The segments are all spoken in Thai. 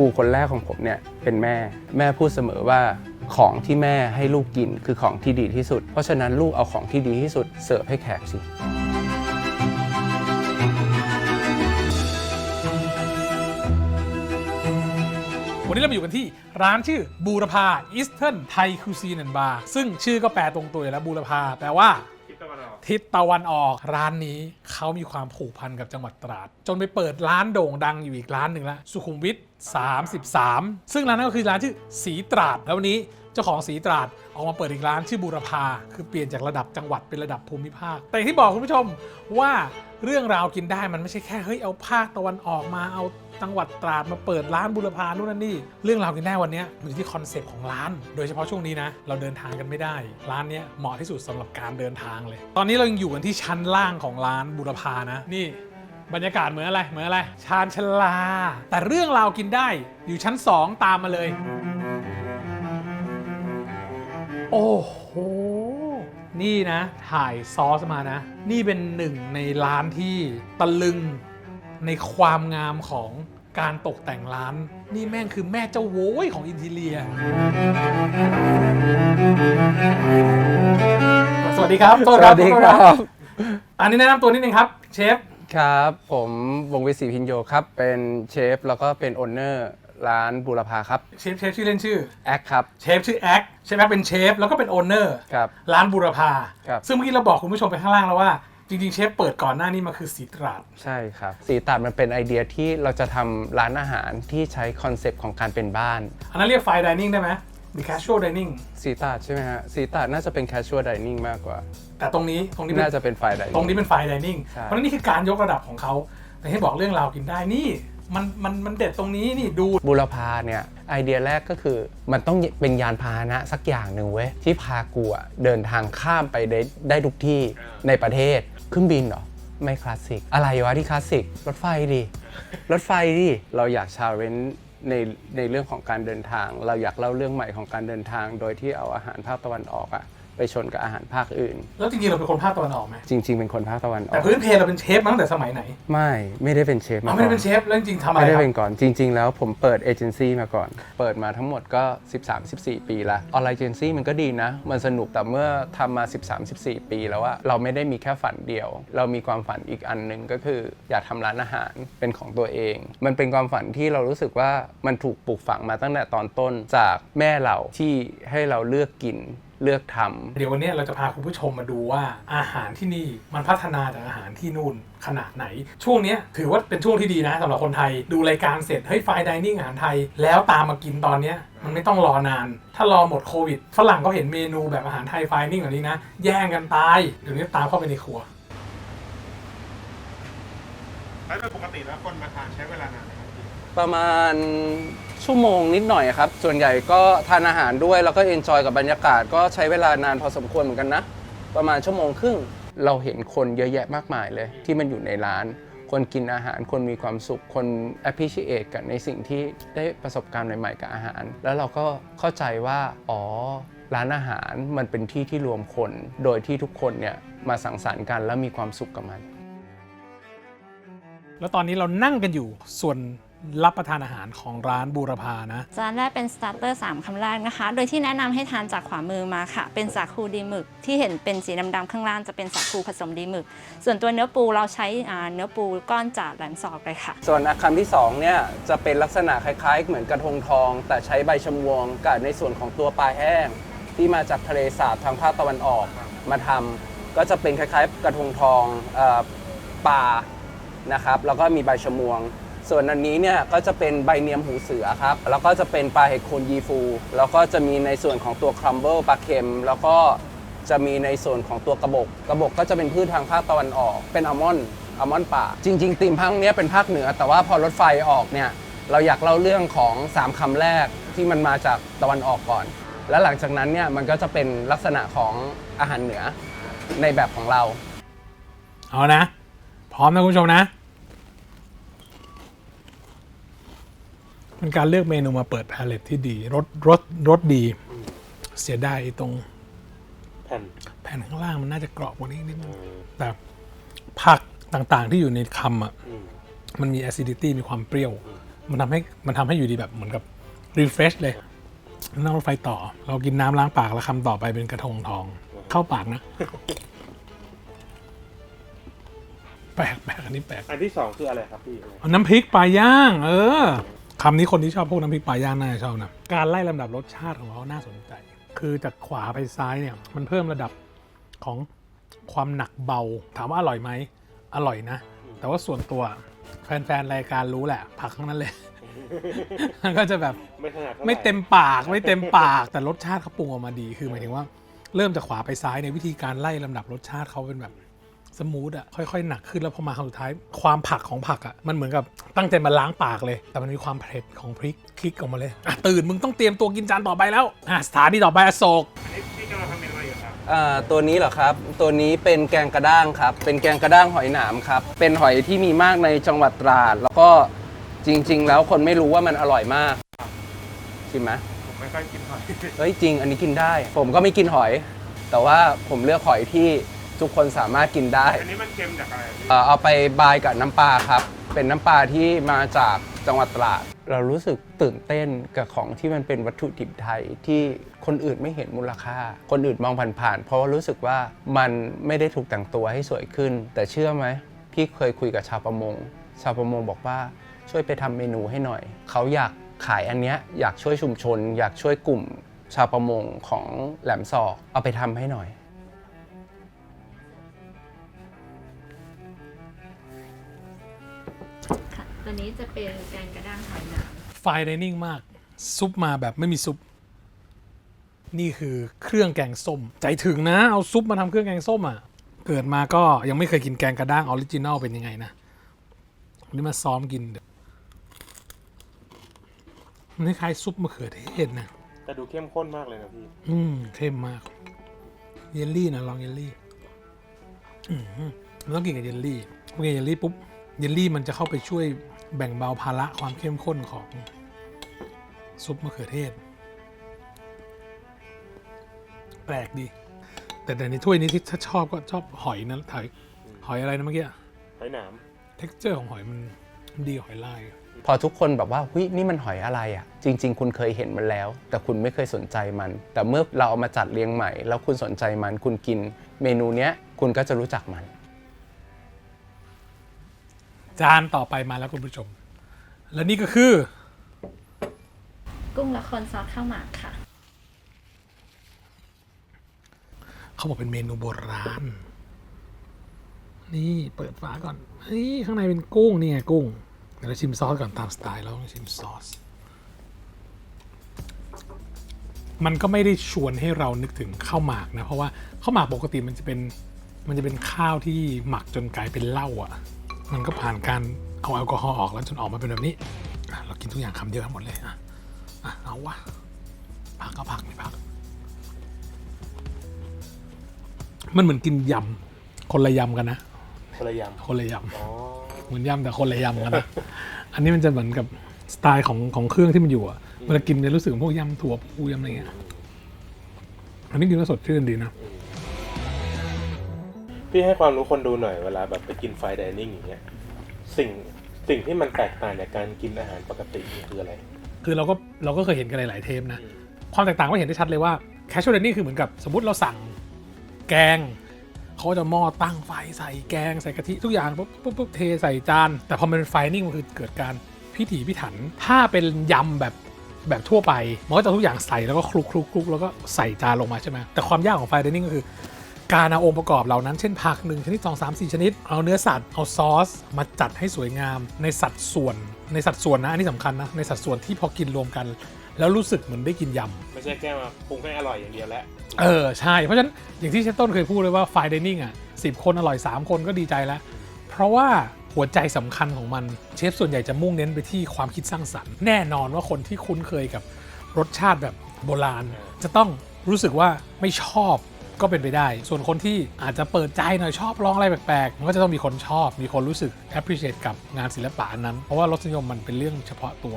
ครูคนแรกของผมเนี่ยเป็นแม่ แม่พูดเสมอว่าของที่แม่ให้ลูกกินคือของที่ดีที่สุด เพราะฉะนั้นลูกเอาของที่ดีที่สุดเสิร์ฟให้แขกสิวันนี้เราอยู่กันที่ร้านชื่อบูรพาอีสเทิร์นไทยคูซีนแอนบาร์ซึ่งชื่อก็แปลตรงตัวอยู่แล้วบูรพาแปลว่าทิศตะวันออกร้านนี้เขามีความผูกพันกับจังหวัดตราด จนไปเปิดร้านโด่งดังอยู่อีกร้านหนึ่งแล้วสุขุมวิท 33 ซึ่งร้านนั้นก็คือร้านชื่อสีตราดแล้ววันนี้เจ้าของสีตราดออกมาเปิดอีกร้านชื่อบูรพาคือเปลี่ยนจากระดับจังหวัดเป็นระดับภูมิภาค แต่อย่างที่บอกคุณผู้ชมว่าเรื่องราวกินได้มันไม่ใช่แค่เฮ้ยเอาภาคตะวันออกมาเอาจังหวัดตราดมาเปิดร้านบูรพานู่นนั่นนี่เรื่องราวกินได้วันนี้มันอยู่ที่คอนเซปต์ของร้าน โดยเฉพาะช่วงนี้นะ เราเดินทางกันไม่ได้ ร้านนี้เหมาะที่สุดสำหรับการเดินทางเลย ตอนนี้เรายังอยู่กันที่ชั้นล่างของร้านบูรพานะนี่ บรรยากาศเหมือนอะไรเหมือนอะไรชานชาลา แต่เรื่องราวกินได้อยู่ชั้น 2 ตามมาเลย โอ้โห นี่นะ ถ่ายซอสมานะ นี่เป็นหนึ่งในร้านที่ตะลึงในความงามของการตกแต่งร้าน นี่แม่งคือแม่เจ้าโว้ยของอินทีเลีย สวัสดีครับโทษสวัสดีครับ อันนี้แนะนำตัวนิดนึงครับ เชฟ ครับ ผมวงศ์วิศรีพินโยครับ เป็นเชฟแล้วก็เป็นโอนเนอร์ร้านบูรพาครับเชฟเชฟชื่อเล่นชื่อ แอคครับ เชฟชื่อแอคเชฟแอคเป็นเชฟแล้วก็เป็นโอนเนอร์ครับ ร้านบูรพา ครับ ซึ่งเมื่อกี้เราบอกคุณผู้ชมไปข้างล่างแล้วว่า จริงๆ เชฟเปิดก่อนหน้านี้มาคือสีตราด ใช่ครับ สีตัดมันเป็นไอเดียที่เราจะทำร้านอาหารที่ใช้คอนเซปต์ของการเป็นบ้าน อันนั้นเรียกไฟดิเนิ่งได้ไหม หรือ casual dining สีตัดใช่ไหมฮะสีตัดน่าจะเป็น casual dining มากกว่า แต่ตรงนี้ตรงนี้เป็น่านจะเป็นไฟไดตรงนี้เป็นไฟดิเนิ่งใช่ เพราะฉะนั้นนี่คือการยกระดับของเขาแต่ให้บอกเรื่องราวกินได้นี่มันมันมันเด็ดตรงนี้นี่ดูบูรพาเนี่ยไอเดียแรกก็คือมันต้องเป็นยานพาหนะสักอย่างหนึ่งเว้ย ที่พากูอะเดินทางข้ามไปได้ได้ทุกที่ในประเทศเครื่องบินเหรอ ไม่คลาสสิก อะไรวะที่คลาสสิก รถไฟดิ รถไฟดิ เราอยากชาเลนจ์ ในในเรื่องของการเดินทาง เราอยากเล่าเรื่องใหม่ของการเดินทาง โดยที่เอาอาหารภาคตะวันออกอะ ไปชนกับอาหารภาคอื่น แล้วจริงๆ เราเป็นคนภาคตะวันออกไหมจริง ๆ เป็นคนภาคตะวันอแต่อกพื้นเพเราเป็นเชฟมาตั้งแต่สมัยไหนไม่ไม่ได้เป็นเชฟเรามาไม่ได้ก่อนเป็นเชฟแล้วจริงๆทำอะไรไม่ได้ครัเป็บนก่อนจริง ๆ แล้วผมเปิดเอเจนซี่มาก่อน เปิดมาทั้งหมดก็ 13-14 ปีละออนไลน์เอเจนซี่มันก็ดีนะ มันสนุกแต่เมื่อทำมา 13-14 ปีแล้วว่าเราไม่ได้มีแค่ฝันเดียว เรามีความฝันอีกอันหนึ่งก็คือ อยากทำร้านอาหารเป็นของตัวเอง มันเป็นความฝันที่เรารู้สึกว่ามันถูกปลูกฝังมาตั้งแต่ตอนต้นจากแม่เราที่ให้เราเลือกกิน เลือกทำเดี๋ยววันนี้เราจะพาคุณผู้ชมมาดูว่าอาหารที่นี่มันพัฒนาจากอาหารที่นู่นขนาดไหน ช่วงเนี้ยถือว่าเป็นช่วงที่ดีนะสำหรับคนไทยดูรายการเสร็จเฮ้ยไฟดิเนิ่งอาหารไทย แล้วตามมากินตอนเนี้ยมันไม่ต้องรอนาน ถ้ารอหมดโควิดฝรั่งก็เห็นเมนูแบบอาหารไทยไฟนิ่งแบบนี้นะ แย่งกันตายเดี๋ยวนี้ตามเข้าไปในครัวแล้วโดยปกติแล้วคนมาทานใช้เวลานานไหมครับพี่ประมาณ ชั่วโมงนิดหน่อยครับ ส่วนใหญ่ก็ทานอาหารด้วยแล้วก็เอนจอยกับบรรยากาศก็ใช้เวลานานพอสมควรเหมือนกันนะ ประมาณชั่วโมงครึ่ง เราเห็นคนเยอะแยะมากมายเลย ที่มันอยู่ในร้าน คนกินอาหาร คนมีความสุข คน appreciate กันในสิ่งที่ได้ประสบการณ์ใหม่ๆกับอาหาร แล้วเราก็เข้าใจว่าอ๋อร้านอาหารมันเป็นที่ที่รวมคน โดยที่ทุกคนเนี่ยมาสังสรรค์กันแล้วมีความสุขกับมัน แล้วตอนนี้เรานั่งกันอยู่ส่วน รับประทานอาหารของร้านบูรพานะ จานแรกเป็นสตาร์เตอร์3คำแรกนะคะ โดยที่แนะนำให้ทานจากขวามือมาค่ะ เป็นสาคูดีหมึก ที่เห็นเป็นสีดำๆข้างล่างจะเป็นสาคูผสมดีหมึก ส่วนตัวเนื้อปูเราใช้อ่าเนื้อปูก้อนจากแหลมศอกเลยค่ะ ส่วนคำที่2เนี่ยจะเป็นลักษณะคล้ายๆ เหมือนกระทงทอง แต่ใช้ใบชมวงกับในส่วนของตัวปลาแห้ง ที่มาจากทะเลสาบทางภาคตะวันออกมาทำก็จะเป็นคล้ายๆ กระทงทองเออปลานะครับแล้วก็มีใบชมวง ส่วนอันนี้เนี่ยก็จะเป็นใบเนียมหูเสือครับ แล้วก็จะเป็นปลาเห็ดโคนยีฟู แล้วก็จะมีในส่วนของตัวครัมเบิลปลาเค็ม แล้วก็จะมีในส่วนของตัวกระบอกกระบอกก็จะเป็นพืชทางภาคตะวันออก เป็นอัลมอนด์อัลมอนด์ป่า จริงๆตีมพังเนี้ยเป็นภาคเหนือ แต่ว่าพอรถไฟออกเนี่ยเราอยากเล่าเรื่องของ 3คำแรกที่มันมาจากตะวันออกก่อน แล้วหลังจากนั้นเนี่ยมันก็จะเป็นลักษณะของอาหารเหนือในแบบของเรา เอานะ พร้อมนะคุณผู้ชมนะ เป็นการเลือกเมนูมาเปิดพาเลตที่ดีรสรสรสดีเสียดายไอ้ตรงแผ่นแผ่นข้างล่างมันน่าจะกรอบกว่านี้นิดนึงแต่ผักต่างๆที่อยู่ในคำอะมันมี acidity มีความเปรี้ยว มันทำให้มันทำให้อยู่ดีแบบเหมือนกับรีเฟรชเลยนั่งรถไฟต่อ เรากินน้ำล้างปากแล้วคำต่อไปเป็นกระทงทอง เข้าปากนะ แปลกแปลกอันนี้แปลก อันที่สองคืออะไรครับพี่ น้ำพริกปลาย่าง เออ คำนี้คนที่ชอบพวกน้ำพริกปลาย่างน่าจะชอบนะการไล่ลำดับรสชาติของเขาน่าสนใจ คือจากขวาไปซ้ายเนี่ย มันเพิ่มระดับของความหนักเบา ถามว่าอร่อยไหมอร่อยนะ แต่ว่าส่วนตัวแฟนๆรายการรู้แหละ ผักทั้งนั้นเลย มันก็จะแบบไม่ถนัดท่าหร่ไม่เต็มปากไม่เต็มปาก แต่รสชาติเขาปรุงออกมาดี คือหมายถึงว่า เริ่มจากขวาไปซ้ายในยวิธีการไล่ลำดับรสชาติเขาเป็นแบบ สมูทอะค่อยๆหนักขึ้นแล้วพอมาคำสุดท้าย ความผักของผักอะมันเหมือนกับตั้งใจมาล้างปากเลย แต่มันมีความเผ็ดของพริกคลิกออกมาเลยอะตื่นมึงต้องเตรียมตัวกินจานต่อไปแล้วอะสถานีต่อไปอโศกอันนี้พี่กำลังทำเมนูอะไรอยู่ครับอ่าตัวนี้เหรอครับ ตัวนี้เป็นแกงกระด้างครับ เป็นแกงกระด้างหอยหนามครับ เป็นหอยที่มีมากในจังหวัดตราด แล้วก็จริง ๆ แล้วคนไม่รู้ว่ามันอร่อยมากชิมไหมผมไม่ค่อยกินหอย เฮ้ยจริง อันนี้กินได้ ผมก็ไม่กินหอย แต่ว่าผมเลือกหอยที่ ทุกคนสามารถกินได้อันนี้มันเค็มจากอะไรพี่เอ่อเอาไปบายกับน้ำปลาครับ เป็นน้ำปลาที่มาจากจังหวัดตราด เรารู้สึกตื่นเต้นกับของที่มันเป็นวัตถุดิบไทยที่คนอื่นไม่เห็นมูลค่า คนอื่นมองผ่านๆเพราะว่ารู้สึกว่ามันไม่ได้ถูกแต่งตัวให้สวยขึ้น แต่เชื่อไหมพี่เคยคุยกับชาวประมง ชาวประมงบอกว่าช่วยไปทำเมนูให้หน่อย เขาอยากขายอันเนี้ยอยากช่วยชุมชน อยากช่วยกลุ่มชาวประมงของแหลมศอกเอาไปทำให้หน่อย ตัวนี้จะเป็นแกงกระด้างหอยหนามไฟไดนิ่งมาก ซุปมาแบบไม่มีซุป นี่คือเครื่องแกงส้ม ใจถึงนะ เอาซุปมาทำเครื่องแกงส้มอะ เกิดมาก็ยังไม่เคยกินแกงกระด้างออริจินัลเป็นยังไงนะวันนี้มาซ้อมกินเดี๋ยวมันคล้ายๆซุปมะเขือเทศนะ แต่ดูเข้มข้นมากเลยนะพี่ อืมเข้มมากเยลลี่นะลองเยลลี่อืมมันต้องกินกับเยลลี่พอกินเยลลี่ปุ๊บเยลลี่มันจะเข้าไปช่วย แบ่งเบาภาระความเข้มข้นของซุปมะเขือเทศ แปลกดี แต่แต่ในถ้วยนี้ที่ถ้าชอบก็ชอบหอยนะหอยหอยอะไรนะเมื่อกี้หอยหนาม เท็กเจอร์ของหอยมันมันดีกว่าหอยลาย พอทุกคนแบบว่าหุยนี่มันหอยอะไรอะ่ะ จริง ๆ คุณเคยเห็นมันแล้ว แต่คุณไม่เคยสนใจมัน แต่เมื่อเราเอามาจัดเรียงใหม่ แล้วคุณสนใจมันคุณกินเมนูเนี้ยคุณก็จะรู้จักมัน จานต่อไปมาแล้วคุณผู้ชม และนี่ก็คือ กุ้งละคนซอสข้าวหมากค่ะ เขาบอกเป็นเมนูโบราณ นี่เปิดฝาก่อนเฮ้ยข้างในเป็นกุ้งนี่ไงกุ้งเดี๋ยวเราชิมซอสก่อนตามสไตล์เราต้องชิมซอส มันก็ไม่ได้ชวนให้เรานึกถึงข้าวหมากนะ เพราะว่าข้าวหมากปกติมันจะเป็นมันจะเป็นข้าวที่หมักจนกลายเป็นเหล้าอะ มันก็ผ่านการเอาแอลกอฮอล์ออกแล้วจนออกมาเป็นแบบนี้อะเรากินทุกอย่างคำเดียวกันหมดเลยอะอะเอาวะผักก็ผักไม่ผัก มันเหมือนกินยำคนละยำกันนะคนละยคนละยำอ๋อำเหมือนยำแต่คนละยำกันนะอันนี้มันจะเหมือนกับสไตล์ของของเครื่องที่มันอยู่อะเวลากินจะรู้สึกพวกยำถั่วปูยำอะไรเงี้ยอันนี้กินแล้วสดชื่นดีนะ พี่ให้ความรู้คนดูหน่อยเวลาแบบไปกินไฟน์ไดนิ่งอย่างเงี้ยสิ่งสิ่งที่มันแตกต่างจากการกินอาหารปกตินี่คืออะไร คือเราก็เราก็เคยเห็นกันหลายๆเทปนะ ความแตกต่างก็เห็นได้ชัดเลยว่า casual dining คือเหมือนกับสมมติเราสั่งแกง เขาก็จะหม้อตั้งไฟใส่แกงใส่กะทิทุกอย่างปุ๊บปุ๊บปุ๊บเทใส่จาน แต่พอมันเป็นไฟนิ่งมันคือเกิดการพิถีพิถัน ถ้าเป็นยำแบบแบบทั่วไปมันก็จะทุกอย่างใส่แล้วก็คลุกคลุกคลุกแล้วก็ใส่จานลงมาใช่ไหมแต่ความยากของไฟนิ่งก็คือ การเอาองค์ประกอบเหล่านั้นเช่นผักหนึ่งชนิดสองสามสี่ชนิด เอาเนื้อสัตว์เอาซอส มาจัดให้สวยงาม ในสัดส่วนในสัดส่วนนะอันนี้สำคัญนะในสัดส่วนที่พอกินรวมกัน แล้วรู้สึกเหมือนได้กินยำ ไม่ใช่แค่มาปรุงให้อร่อยอย่างเดียวแล้ว เออ ใช่ เพราะฉะนั้น อย่างที่เชฟต้นเคยพูดเลยว่า ไฟเดนิ่งอะสิบคนอร่อย 3 คนก็ดีใจแล้ว เพราะว่าหัวใจสำคัญของมัน เชฟส่วนใหญ่จะมุ่งเน้นไปที่ความคิดสร้างสรรค์ แน่นอนว่าคนที่คุ้นเคยกับรสชาติแบบโบราณ จะต้องรู้สึกว่าไม่ชอบ ก็เป็นไปได้ ส่วนคนที่อาจจะเปิดใจหน่อยชอบลองอะไรแปลกๆ มันก็จะต้องมีคนชอบ มีคนรู้สึก appreciate กับงานศิลปะนั้น เพราะว่ารสนิยมมันเป็นเรื่องเฉพาะตัว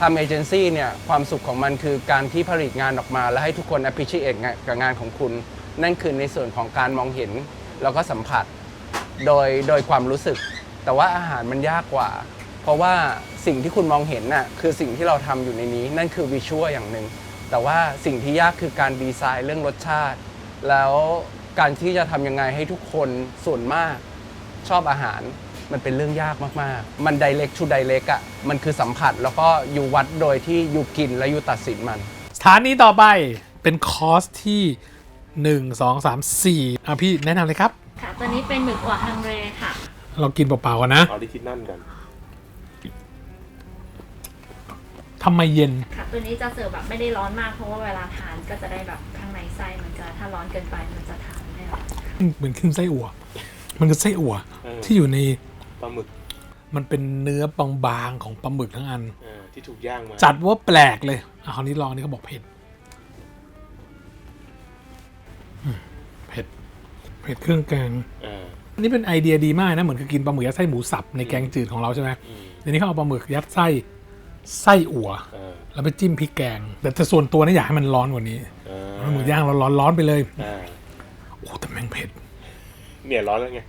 ทำเอเจนซี่เนี่ยความสุขของมันคือการที่ผลิตงานออกมา แล้วให้ทุกคน appreciate กับงานของคุณ นั่นคือในส่วนของการมองเห็นแล้วก็สัมผัสโดยโดยความรู้สึก แต่ว่าอาหารมันยากกว่า เพราะว่าสิ่งที่คุณมองเห็นน่ะคือสิ่งที่เราทำอยู่ในนี้ นั่นคือวิชวลอย่างหนึ่งแต่ว่าสิ่งที่ยากคือการดีไซน์เรื่องรสชาติ แล้วการที่จะทำยังไงให้ทุกคนส่วนมากชอบอาหารมันเป็นเรื่องยากมาก ๆ มัน direct to direct อะ มันคือสัมผัสแล้วก็อยู่วัดโดยที่อยู่กินและอยู่ตัดสินมัน สถานีต่อไปเป็นคอร์สที่ 1 2 3 4อะพี่แนะนำเลยครับ ค่ะ ตัวนี้เป็นหมึกอัวฮังเรค่ะ เรากินเปล่าๆกันนะออริจินัลกัน ทำไมเย็น ค่ะ ตัวนี้จะเสิร์ฟแบบไม่ได้ร้อนมากเพราะว่าเวลาทานก็จะได้แบบข้างใน ไส้มันจะถ้าร้อนเกินไปมันจะทานไม่ได้เหมือนขึ้นไส้อั่ว มันคือไส้อั่วเออที่อยู่ในปลาหมึกมันเป็นเนื้อบางๆของปลาหมึกทั้งอัน เออที่ถูกย่างมาจัดว่าแปลกเลยอะคราวนี้ลองนี่เขาบอกเผ็ดอืมเผ็ด เผ็ดเครื่องแกง เออนี่เป็นไอเดียดีมากนะ เหมือนกับกินปลาหมึกยัดไส้หมูสับในแกงจืดของเราใช่ไหมอืมเดี๋ยวนี้เขาเอาปลาหมึกยัดไส้ไส้อั่ว เออแล้วไปจิ้มพริกแกง แต่แต่ส่วนตัวนี่อยากให้มันร้อนกว่านี้ เออ ปลาหมึกย่างร้อนๆร้อนไปเลยอ่าโอ้แต่แม่งเผ็ด เนี่ยร้อนแล้วไง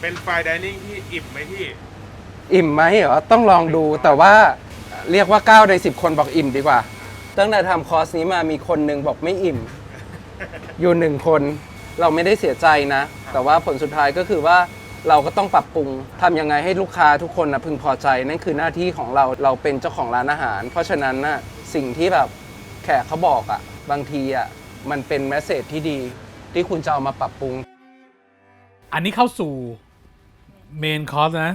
เป็นไฟดิเนิ่งที่อิ่มไหมพี่ อิ่มไหมเหรอต้องลองดูแต่ว่าเรียกว่า 9 ใน 10 คนบอกอิ่มดีกว่า ตั้งแต่ทำคอร์สนี้มามีคนหนึ่งบอกไม่อิ่ม อยู่หนึ่งคน เราไม่ได้เสียใจนะ แต่ว่าผลสุดท้ายก็คือว่าเราก็ต้องปรับปรุงทำยังไงให้ลูกค้าทุกคนนะพึงพอใจ นั่นคือหน้าที่ของเราเราเป็นเจ้าของร้านอาหาร เพราะฉะนั้นนะสิ่งที่แบบแขกเขาบอกอะ่ะ บางทีอะ่ะมันเป็นแมสเซจที่ดีที่คุณจะเอามาปรับปรุง อันนี้เข้าสู่เมนคอร์สนะ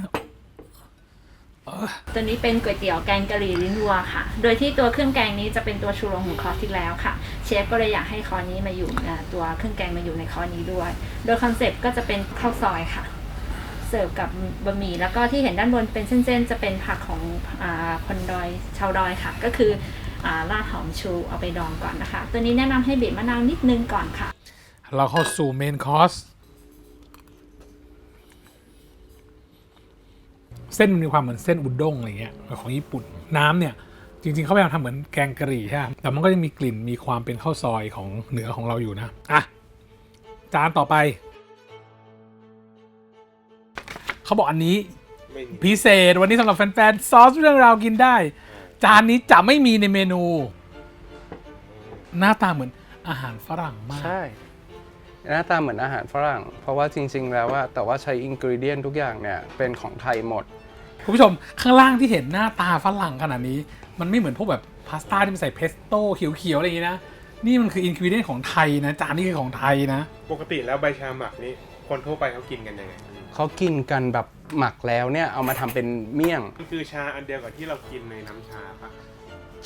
ตัวนี้เป็นก๋วยเตี๋ยวแกงกะหรี่ลิ้นวัวค่ะ โดยที่ตัวเครื่องแกงนี้จะเป็นตัวชูโรงของคอร์สที่แล้วค่ะ เชฟก็เลยอยากให้คอร์สนี้มาอยู่อ่าตัวเครื่องแกงมาอยู่ในคอร์สนี้ด้วย โดยคอนเซปต์ก็จะเป็นข้าวซอยค่ะ เสิร์ฟกับบะหมี่แล้วก็ที่เห็นด้านบนเป็นเส้นๆ จะเป็นผักของอาคนดอยชาวดอยค่ะ ก็คืออา ราดหอมชูเอาไปดองก่อนนะคะ ตัวนี้แนะนำให้บีบมะนาวนิดนึงก่อนค่ะ เราเข้าสู่เมนคอร์สเส้นมันมีความเหมือนเส้นอุด้งอะไรเงี้ยของญี่ปุ่นน้ำเนี่ย จริงๆเขาพยายามทำเหมือนแกงกะหรี่ใช่ไหมแต่มันก็จะมีกลิ่นมีความเป็นข้าวซอยของเหนือของเราอยู่นะอะจานต่อไป เขาบอกอันนี้ไม่มีพิเศษวันนี้สำหรับแฟนๆซอสเรื่องราวกินได้ จานนี้จะไม่มีในเมนู หน้าตาเหมือนอาหารฝรั่งมาก ใช่ หน้าตาเหมือนอาหารฝรั่ง เพราะว่าจริง ๆ แล้วว่าแต่ว่าใช้อินกริเดียนทุกอย่างเนี่ย เป็นของไทยหมด คุณผู้ชมข้างล่างที่เห็นหน้าตาฝรั่งขนาดนี้ มันไม่เหมือนพวกแบบพาสต้าที่มันใส่เพสโต้เขียวๆอะไรอย่างนี้นะ นี่มันคืออินกิวเดนของไทยนะ จานนี้คือของไทยนะ ปกติแล้วใบชาหมักนี่คนทั่วไปเขากินกันยังไง เขากินกันแบบ หมักแล้วเนี่ยเอามาทำเป็นเมี่ยง มันคือชาอันเดียวกับที่เรากินในน้ำชาปะ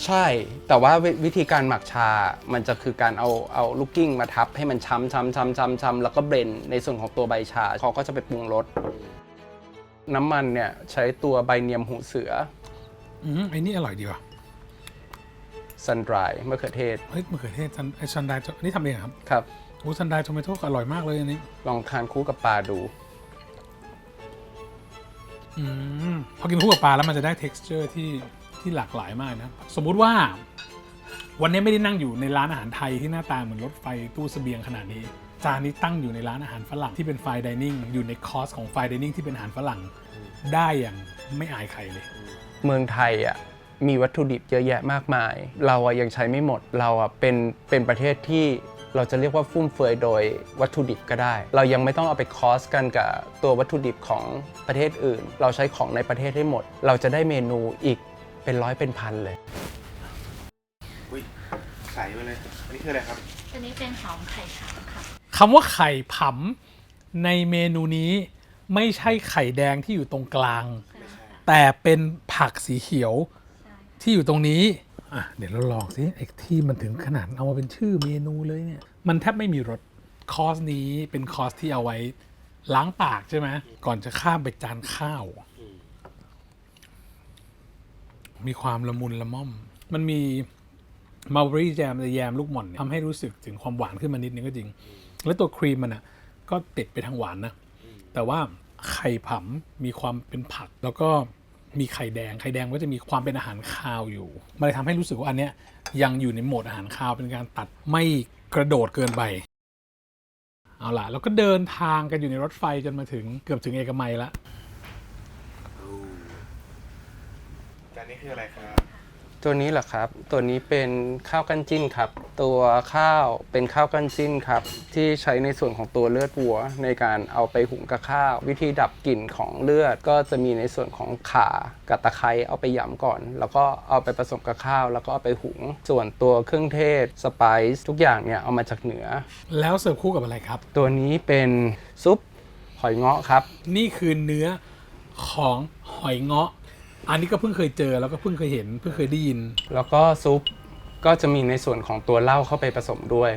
ใช่ แต่ว่าวิวิธีการหมักชา มันจะคือการเอาเอาลูกกิ้งมาทับให้มันช้ำช้ำช้ำช้ำช้ำแล้วก็เบรนในส่วนของตัวใบชาเขาก็จะไปปรุงรสน้ำมันเนี่ยใช้ตัวใบเนียมหูเสืออืมไอ้นี่อร่อยดีว่ะซันดรายมะเขือเทศเฮ้ยมะเขือเทศซันไอซันไดอันนี้ทำเองเหรอครับครับ โอ้ซันไดโทเมโต้อร่อยมากเลยอันนี้ ลองทานคู่กับปลาดู อืมพอกินคู่กับปลาแล้วมันจะได้ texture ที่ที่หลากหลายมากนะ สมมุติว่า วันนี้ไม่ได้นั่งอยู่ในร้านอาหารไทยที่หน้าตาเหมือนรถไฟตู้เสบียงขนาดนี้ จานนี้ตั้งอยู่ในร้านอาหารฝรั่งที่เป็นไฟดิเนิ่งอยู่ในคอร์สของไฟดิเนิ่งที่เป็นอาหารฝรั่งได้อย่างไม่อายใครเลย เมืองไทยอะมีวัตถุดิบเยอะแยะมากมาย เราอะยังใช้ไม่หมดเราอะเป็นเป็นประเทศที่ เราจะเรียกว่าฟุ่มเฟือยโดยวัตถุดิบก็ได้ เรายังไม่ต้องเอาไปคอสกันกับตัววัตถุดิบของประเทศอื่น เราใช้ของในประเทศให้หมด เราจะได้เมนูอีกเป็นร้อยเป็นพันเลย อุ้ยใส่มาเลย อันนี้คืออะไรครับ ตัวนี้เป็นหอมไข่ขาวค่ะคำว่าไข่ผำในเมนูนี้ไม่ใช่ไข่แดงที่อยู่ตรงกลางแต่เป็นผักสีเขียวที่อยู่ตรงนี้ อะเดี๋ยวเราลองสิไอ้ที่มันถึงขนาดเอามาเป็นชื่อเมนูเลยเนี่ย มันแทบไม่มีรสคอร์สนี้เป็นคอร์สที่เอาไว้ล้างปากใช่ไหมก่อนจะข้ามไปจานข้าว มีความละมุนละม่อม มันมีมัลเบอรี่แจมแยมลูกหม่อนเนี่ยทำให้รู้สึกถึงความหวานขึ้นมานิดนึงก็จริง แล้วตัวครีมมันอะก็ติดไปทางหวานนะ แต่ว่าไข่ผำมีความเป็นผักแล้วก็ มีไข่แดง ไข่แดงก็จะมีความเป็นอาหารคาวอยู่ มันเลยทำให้รู้สึกว่าอันเนี้ยยังอยู่ในโหมดอาหารคาวเป็นการตัดไม่กระโดดเกินไป เอาล่ะเราก็เดินทางกันอยู่ในรถไฟจนมาถึงเกือบถึงเอกมัยละอันนี้คืออะไรครับ ตัวนี้เหรอครับ ตัวนี้เป็นข้าวกั้นจิ้นครับ ตัวข้าวเป็นข้าวกั้นจิ้นครับ ที่ใช้ในส่วนของตัวเลือดวัว ในการเอาไปหุงกับข้าว วิธีดับกลิ่นของเลือด ก็จะมีในส่วนของข่ากับตะไคร้เอาไปหยำก่อน แล้วก็เอาไปผสมกับข้าว แล้วก็เอาไปหุง ส่วนตัวเครื่องเทศสไปซ์ทุกอย่างเนี่ยเอามาจากเหนือ แล้วเสิร์ฟคู่กับอะไรครับ ตัวนี้เป็นซุปหอยเงาะครับ นี่คือเนื้อของหอยเงาะ อันนี้ก็เพิ่งเคยเจอแล้วก็เพิ่งเคยเห็นเพิ่งเคยได้ยิน แล้วก็ซุปก็จะมีในส่วนของตัวเหล้าเข้าไปผสมด้วย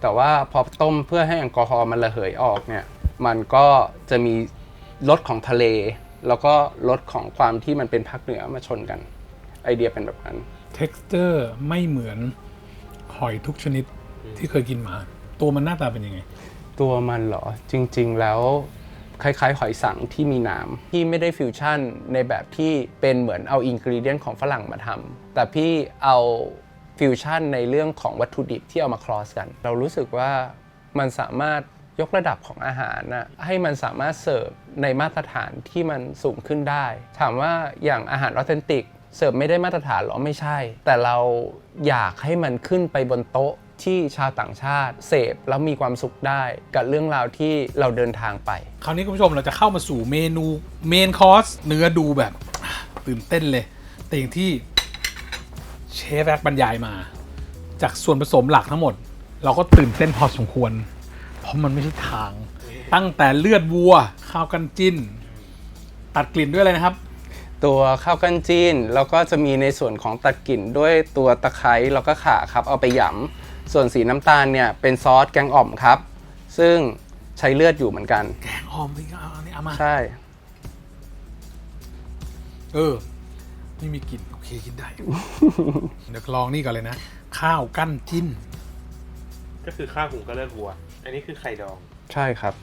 แต่ว่าพอต้มเพื่อให้แอลกอฮอล์มันระเหยออกเนี่ย มันก็จะมีรสของทะเล แล้วก็รสของความที่มันเป็นภาคเหนือมาชนกัน ไอเดียเป็นแบบนั้น texture ไม่เหมือนหอยทุกชนิดที่เคยกินมา ตัวมันหน้าตาเป็นยังไง ตัวมันเหรอจริง ๆ แล้ว คล้ายๆ หอยสังที่มีน้ำพี่ไม่ได้ฟิวชั่นในแบบที่เป็นเหมือนเอาอินกรีเดียนของฝรั่งมาทำแต่พี่เอาฟิวชั่นในเรื่องของวัตถุดิบที่เอามาคลอสกัน เรารู้สึกว่ามันสามารถยกระดับของอาหารนะให้มันสามารถเสิร์ฟในมาตรฐานที่มันสูงขึ้นได้ ถามว่าอย่างอาหารออเทนติกเสิร์ฟไม่ได้มาตรฐานหรอไม่ใช่ แต่เราอยากให้มันขึ้นไปบนโต๊ะ ที่ชาวต่างชาติเสพแล้วมีความสุขได้กับเรื่องราวที่เราเดินทางไป คราวนี้คุณผู้ชมเราจะเข้ามาสู่เมนูเมนคอร์สเนื้อดูแบบตื่นเต้นเลย แต่อย่างที่เชฟแอกบรรยายมา จากส่วนผสมหลักทั้งหมด เราก็ตื่นเต้นพอสมควร เพราะมันไม่ใช่ทาง ตั้งแต่เลือดวัว ข้าวกันจิ้น ตัดกลิ่นด้วยอะไรนะครับ ตัวข้าวกั้นจีนแล้วก็จะมีในส่วนของตัดกลิ่นด้วยตัวตะไคร้แล้วก็ข่าครับเอาไปหยำ ส่วนสีน้ำตาลเนี่ยเป็นซอสแกงอ่อมครับ ซึ่งใช้เลือดอยู่เหมือนกัน แกงอ่อมนี่ก็เอาอันนี้เอามา ใช่ เออ ไม่มีกลิ่นโอเคกินได้ เดี๋ยวลองนี่ก่อนเลยนะ ข้าวกั้นจิ้น ก็คือข้าวหุงก็เลือดวัว อันนี้คือไข่ดอง ใช่ครับ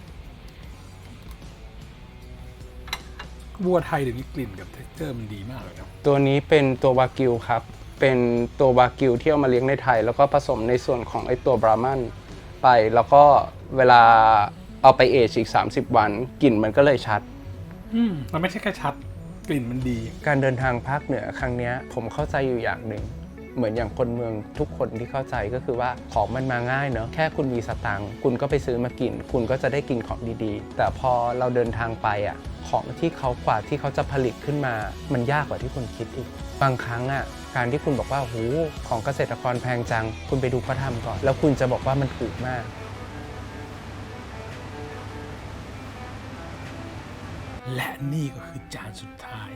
วัวไทยเดี๋ยวนี้กลิ่นกับเท็กเจอร์มันดีมากเลยนะตัวนี้เป็นตัววากิวครับ เป็นตัววากิวที่เอามาเลี้ยงในไทย แล้วก็ผสมในส่วนของไอตัวบรามันไป แล้วก็เวลาเอาไปเอชอีก 30 วันกลิ่นมันก็เลยชัด อืมมันไม่ใช่แค่ชัด กลิ่นมันดี การเดินทางภาคเหนือครั้งเนี้ยผมเข้าใจอยู่อย่างหนึ่ง เหมือนอย่างคนเมืองทุกคนที่เข้าใจก็คือว่าของมันมาง่ายเนอะแค่คุณมีสตังค์คุณก็ไปซื้อมากิน คุณก็จะได้กินของดีๆ แต่พอเราเดินทางไปอะของที่เขากว่าที่เขาจะผลิตขึ้นมา มันยากกว่าที่คุณคิดอีกบางครั้งอะ การที่คุณบอกว่าโหของเกษตรกรแพงจัง คุณไปดูเขาทำก่อน แล้วคุณจะบอกว่ามันถูกมากและนี่ก็คือจานสุดท้าย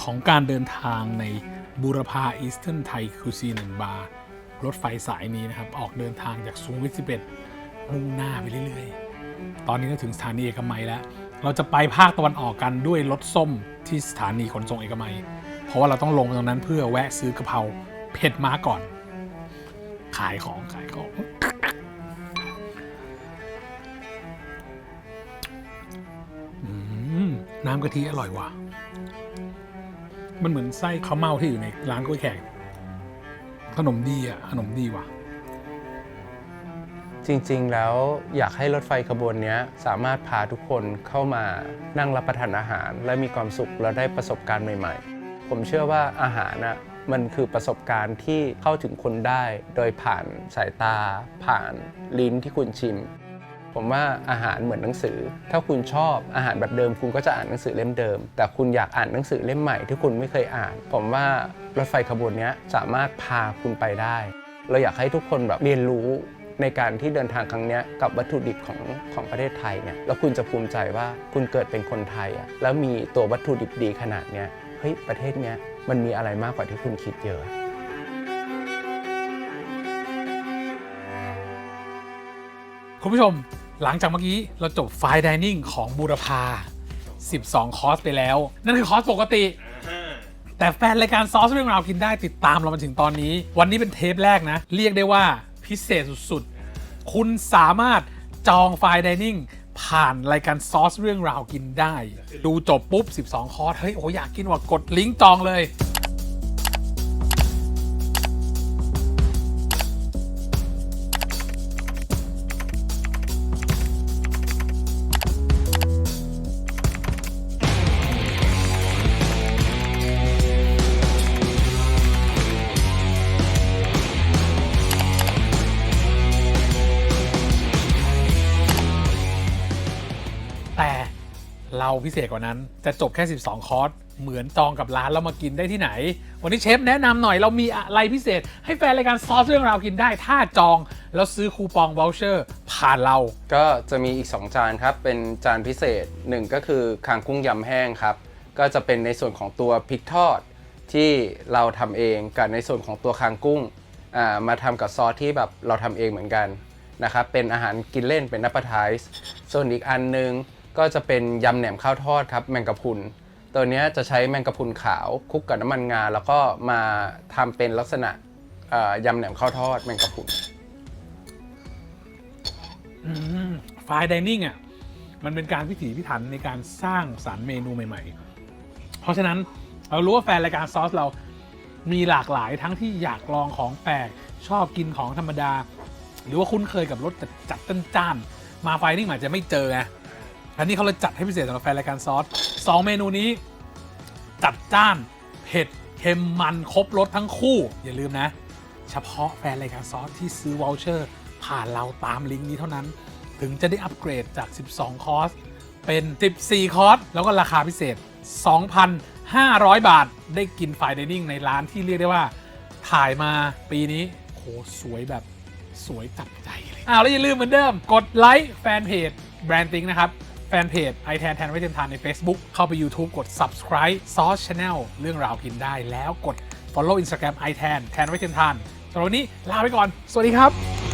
ของการเดินทางในบูรพาอีสเทิร์นไทยคูซีหนึ่งบาร์รถไฟสายนี้นะครับ ออกเดินทางจากสุขุมวิท11มุ่งหน้าไปเรื่อยๆ ตอนนี้ก็ถึงสถานีเอกมัยแล้ว เราจะไปภาคตะวันออกกันด้วยรถส้มที่สถานีขนส่งเอกมัย เพราะว่าเราต้องลงตรงนั้นเพื่อแวะซื้อกะเพราเผ็ดม้าก่อน ขายของขายของน้ำกะทิอร่อยว่ะ มันเหมือนไส้ข้าวเม่าที่อยู่ในร้านกล้วยแขกขนมดีอะขนมดีว่ะ จริงๆแล้วอยากให้รถไฟขบวนนี้สามารถพาทุกคนเข้ามานั่งรับประทานอาหาร และมีความสุขและได้ประสบการณ์ใหม่ ๆ ผมเชื่อว่าอาหารนะมันคือประสบการณ์ที่เข้าถึงคนได้ โดยผ่านสายตา ผ่านลิ้นที่คุณชิม ผมว่าอาหารเหมือนหนังสือ ถ้าคุณชอบอาหารแบบเดิม คุณก็จะอ่านหนังสือเล่มเดิม แต่คุณอยากอ่านหนังสือเล่มใหม่ที่คุณไม่เคยอ่าน ผมว่ารถไฟขบวนนี้สามารถพาคุณไปได้ เราอยากให้ทุกคนแบบเรียนรู้ในการที่เดินทางครั้งนี้กับวัตถุดิบของของประเทศไทยเนี่ยแล้วคุณจะภูมิใจว่าคุณเกิดเป็นคนไทยอะแล้วมีตัววัตถุดิบดีขนาดเนี้ย เฮ้ยประเทศเนี้ยมันมีอะไรมากกว่าที่คุณคิดเยอะคุณผู้ชมหลังจากเมื่อกี้เราจบไฟดิเนิ่งของบูรพา 12 คอร์สไปแล้ว นั่นคือคอร์สปกติ แต่แฟนรายการซอสเรื่องราวกินได้ติดตามเรามาถึงตอนนี้ วันนี้เป็นเทปแรกนะ เรียกได้ว่าพิเศษสุดๆ คุณสามารถจองไฟดิเนิ่ง ผ่านรายการซอสเรื่องราวกินได้ ดูจบปุ๊บ 12 คอร์สเฮ้ยโอ้อยากกินว่ะกดลิงก์จองเลย เราพิเศษกว่านั้น จะจบแค่ 12 คอร์สเหมือนจองกับร้านแล้วมากินได้ที่ไหน วันนี้เชฟแนะนำหน่อยเรามีอะไรพิเศษ ให้แฟนรายการซอสเรื่องราวกินได้ ถ้าจองแล้วซื้อคูปองวอลเชอร์ผ่านเรา ก็จะมีอีก 2 จานครับ เป็นจานพิเศษ 1 ก็คือคางกุ้งยำแห้งครับ ก็จะเป็นในส่วนของตัวพริกทอดที่เราทำเองกับในส่วนของตัวคางกุ้งมาทำกับซอสที่แบบเราทำเองเหมือนกันนะครับเป็นอาหารกินเล่นเป็นนัปทายส์ส่วนอีกอันหนึง ก็จะเป็นยำแหนมข้าวทอดครับแมงกะพรุน ตัวเนี้ยจะใช้แมงกะพรุนขาวคลุกกับน้ำมันงา แล้วก็มาทำเป็นลักษณะอ่ายำแหนมข้าวทอดแมงกะพรุน ฟายดิเนิ่งอะมันเป็นการพิถีพิถันในการสร้างสารรค์เมนูใหม่ ๆ เพราะฉะนั้นเรารู้ว่าแฟนรายการซอสเรามีหลากหลายทั้งที่อยากลองของแปลกชอบกินของธรรมดา หรือว่าคุ้นเคยกับรสจัดจัดจ้านๆมาไฟนิ่งอาจจะไม่เจอไง อันนี้เขาเลยจัดให้พิเศษสำหรับแฟนรายการซอสสองเมนูนี้ จัดจ้าน เผ็ด เค็มมันครบรสทั้งคู่ อย่าลืมนะ เฉพาะแฟนรายการซอสที่ซื้อวอลเชอร์ ผ่านเราตามลิงก์นี้เท่านั้น ถึงจะได้อัปเกรดจาก 12 คอร์ส เป็น 14 คอร์ส แล้วก็ราคาพิเศษ 2,500 บาท ได้กินฝ่ายดินิ่งในร้านที่เรียกได้ว่า ถ่ายมาปีนี้โหสวยแบบสวยจับใจเลยอ้าวแล้วอย่าลืมเหมือนเดิม กดไลค์แฟนเพจแบรนด์ติงนะครับ แฟนเพจไอแทนแทนไว้เทนทานใน Facebook เข้าไป YouTube กด subscribe Sauce Channel เรื่องราวกินได้แล้วกด follow Instagram i แทนแทนไว้เทนทานสำหรับวันนี้ลาไปก่อน สวัสดีครับ